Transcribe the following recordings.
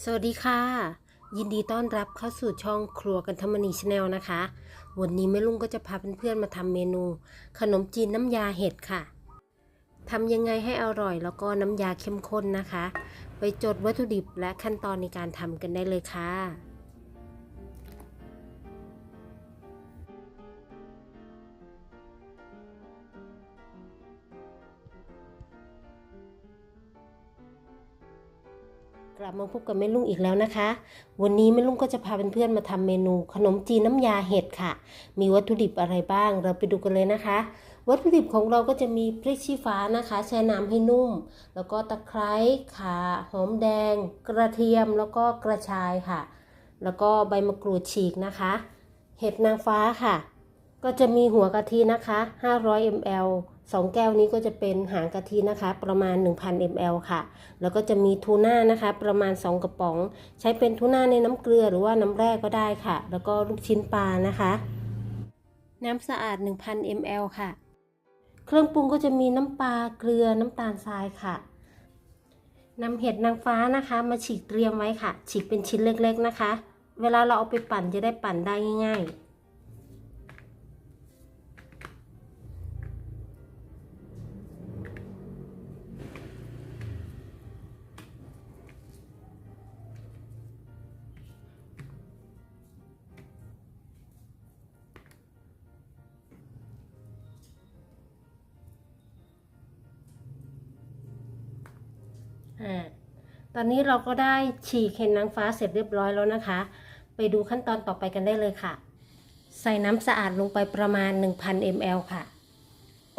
สวัสดีค่ะ ยินดีต้อนรับเข้าสู่ช่องครัวกันธรรมนีชาแนลนะคะ วันนี้แม่ลุงก็จะพาเพื่อนๆมาทำเมนู ขนมจีนน้ำยาเห็ดค่ะทำยังไงให้อร่อยแล้วก็น้ำยาเข้มข้นนะคะ ไปจดวัตถุดิบและขั้นตอนในการทำกันได้เลยค่ะ ลับมาพบกับแม่ลุงอีกแล้วนะคะ วันนี้แม่ลุงก็จะพาเพื่อนๆมาทำเมนู ขนมจีนน้ำยาเห็ดค่ะ มีวัตถุดิบอะไรบ้าง เราไปดูกันเลยนะคะ วัตถุดิบของเราก็จะมีพริกชี้ฟ้านะคะแช่น้ำให้นุ่ม แล้วก็ตะไคร้ข่าหอมแดง กระเทียมแล้วก็กระชายค่ะ แล้วก็ใบมะกรูดฉีกนะคะ เห็ดนางฟ้าค่ะ ก็จะมีหัวกะทินะคะ 500 ml 2 แก้วนี้ก็จะเป็นหางกะทินะคะ ประมาณ 1,000 ml ค่ะ แล้วก็จะมีทูน่านะคะ ประมาณ 2 กระป๋อง ใช้เป็นทูน่าในน้ำเกลือหรือว่าน้ำแร่ก็ได้ค่ะ แล้วก็ลูกชิ้นปลานะคะ น้ำสะอาด 1,000 ml ค่ะ เครื่องปรุงก็จะมีน้ำปลาเกลือน้ำตาลทรายค่ะนำเห็ดนางฟ้านะคะ มาฉีกเตรียมไว้ค่ะ ฉีกเป็นชิ้นเล็กๆนะคะ เวลาเราเอาไปปั่นจะได้ปั่นได้ง่าย ๆ อ่าตอนนี้เราก็ได้ฉีกเห็ดนางฟ้าเสร็จเรียบร้อยแล้วนะคะ ไปดูขั้นตอนต่อไปกันได้เลยค่ะ ใส่น้ำสะอาดลงไปประมาณ 1,000 ml ค่ะ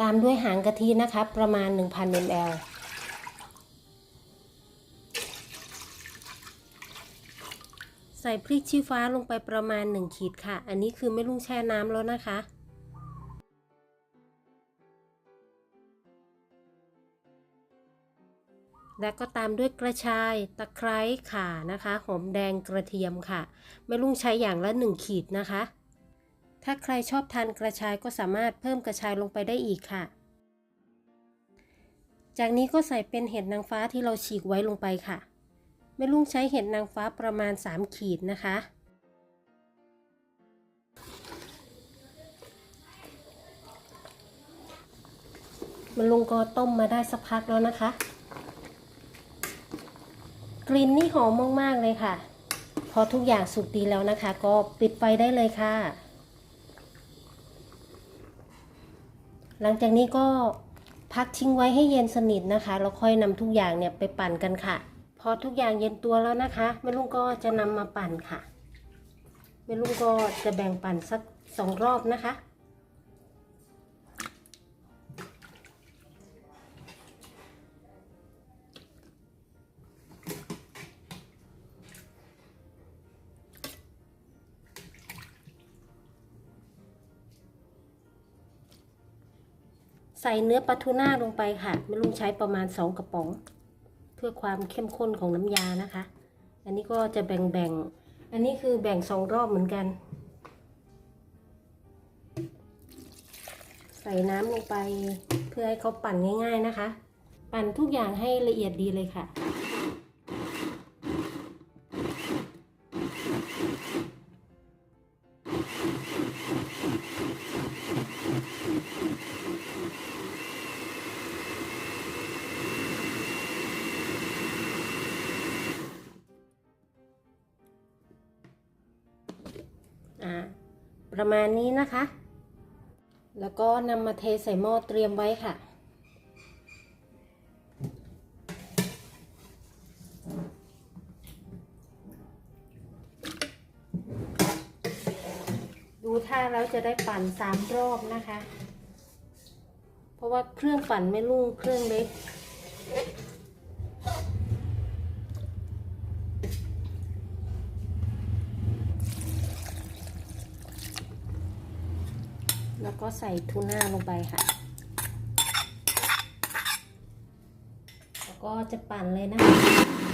ตามด้วยหางกะทินะคะ ประมาณ 1,000 ml ใส่พริกชี้ฟ้าลงไปประมาณ 1 ขีดค่ะ อันนี้คือไม่ลุงแช่น้ำแล้วนะคะ และก็ตามด้วยกระชาย ตะไคร้ข่านะคะ หอมแดงกระเทียมค่ะ แม่ลุงใช้อย่างละ 1 ขีดนะคะ ถ้าใครชอบทานกระชายก็สามารถเพิ่มกระชายลงไปได้อีกค่ะ จากนี้ก็ใส่เป็นเห็ดนางฟ้าที่เราฉีกไว้ลงไปค่ะ แม่ลุงใช้เห็ดนางฟ้าประมาณ 3 ขีดนะคะแม่ลุงก็ต้มมาได้สักพักแล้วนะคะ กลิ่นนี่หอมมากๆเลยค่ะ พอทุกอย่างสุกดีแล้วนะคะ ก็ปิดไฟได้เลยค่ะ หลังจากนี้ก็พักทิ้งไว้ให้เย็นสนิทนะคะแล้วค่อยนำทุกอย่างเนี่ยไปปั่นกันค่ะ พอทุกอย่างเย็นตัวแล้วนะคะแม่ลุงก็จะนำมาปั่นค่ะแม่ลุงก็จะแบ่งปั่นสักสองรอบนะคะ ใส่เนื้อปลาทูน่าลงไปค่ะแม่ลุงใช้ประมาณ 2 กระป๋อง เพื่อความเข้มข้นของน้ำยานะคะ อันนี้ก็จะแบ่งๆ อันนี้คือแบ่งสองรอบเหมือนกัน ใส่น้ำลงไปเพื่อให้เขาปั่นง่าย ๆนะคะ ปั่นทุกอย่างให้ละเอียดดีเลยค่ะ ประมาณนี้นะคะ แล้วก็นำมาเทใส่หม้อเตรียมไว้ค่ะ ดูท่าแล้วจะได้ปั่นสามรอบนะคะ เพราะว่าเครื่องปั่นไม่ลุ่งเครื่องเล็ก แล้ว ก็ใส่ทูน่าลงไปค่ะ แล้วก็จะปั่นเลยนะคะ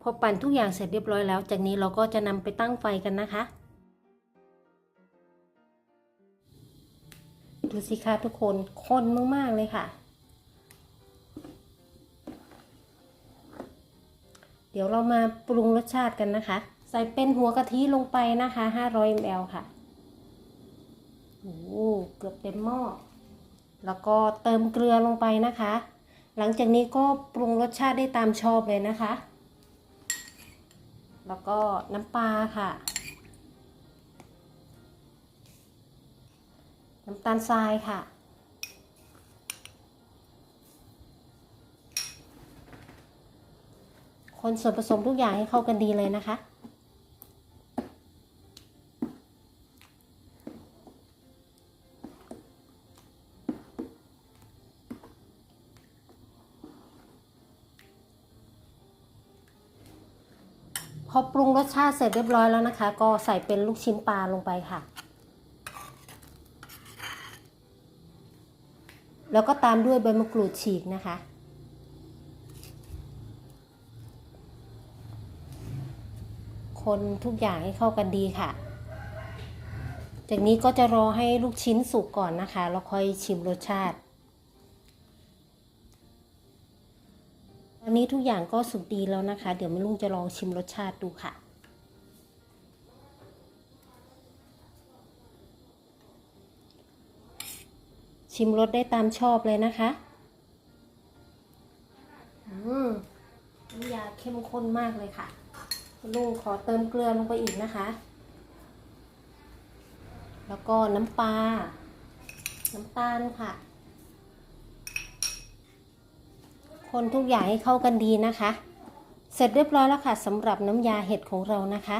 พอปั่นทุกอย่างเสร็จเรียบร้อยแล้ว จากนี้เราก็จะนำไปตั้งไฟกันนะคะ ดูสิคะทุกคนข้นมากๆเลยค่ะ เดี๋ยวเรามาปรุงรสชาติกันนะคะ ใส่เป็นหัวกะทิลงไปนะคะ 500 ml ค่ะโอ้โหเกือบเต็มหม้อ แล้วก็เติมเกลือลงไปนะคะ หลังจากนี้ก็ปรุงรสชาติได้ตามชอบเลยนะคะ แล้วก็น้ำปลาค่ะ น้ำตาลทรายค่ะ คนส่วนผสมทุกอย่างให้เข้ากันดีเลยนะคะ อปรุงรสชาติเสร็จเรียบร้อยแล้วนะคะ ก็ใส่เป็นลูกชิ้นปลาลงไปค่ะ แล้วก็ตามด้วยใบมะกรูดฉีกนะคะ คนทุกอย่างให้เข้ากันดีค่ะ จากนี้ก็จะรอให้ลูกชิ้นสุกก่อนนะคะ แล้วค่อยชิมรสชาติ นี้ทุกอย่างก็สุกดีแล้วนะคะ เดี๋ยวแม่ลุงจะลองชิมรสชาติดูค่ะ ชิมรสได้ตามชอบเลยนะคะอืมน้ำยาเข้มข้นมากเลยค่ะแม่ลุงขอเติมเกลือลงไปอีกนะคะ แล้วก็น้ำปลา น้ำตาลค่ะ คนทุกอย่างให้เข้ากันดีนะคะ เสร็จเรียบร้อยแล้วค่ะสำหรับน้ำยาเห็ดของเรานะคะ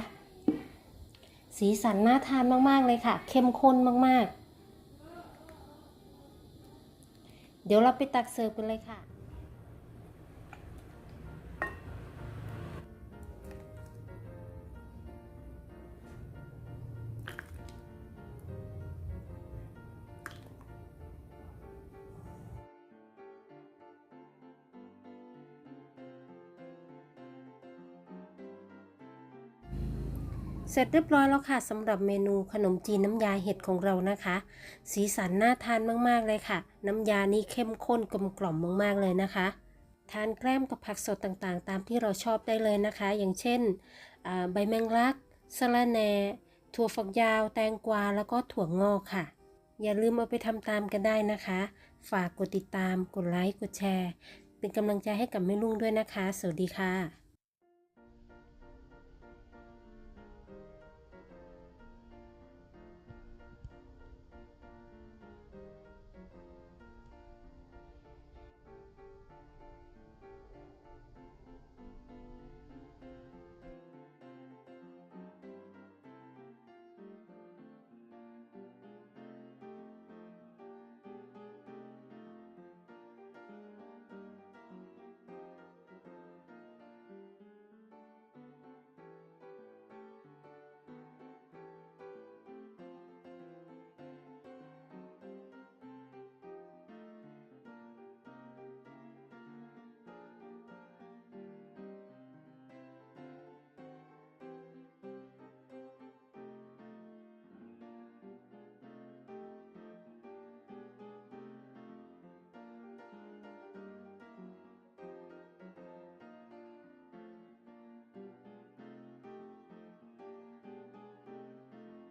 สีสันน่าทานมากๆเลยค่ะ เข้มข้นมากๆ เดี๋ยวเราไปตักเสิร์ฟกันเลยค่ะ เสร็จเรียบร้อยแล้วค่ะสำหรับเมนูขนมจีนน้ำยาเห็ดของเรานะคะ สีสันน่าทานมากๆเลยค่ะ น้ำยานี่เข้มข้นกลมกล่อมมากๆเลยนะคะ ทานแกล้มกับผักสดต่างๆ ตามที่เราชอบได้เลยนะคะ อย่างเช่นใบแมงลักสะระแหน่ถั่วฝักยาว แตงกวาแล้วก็ถั่วงอกค่ะ อย่าลืมเอาไปทำตามกันได้นะคะ ฝากกดติดตามกดไลค์กดแชร์ เป็นกำลังใจให้กับแม่ลุงด้วยนะคะ สวัสดีค่ะ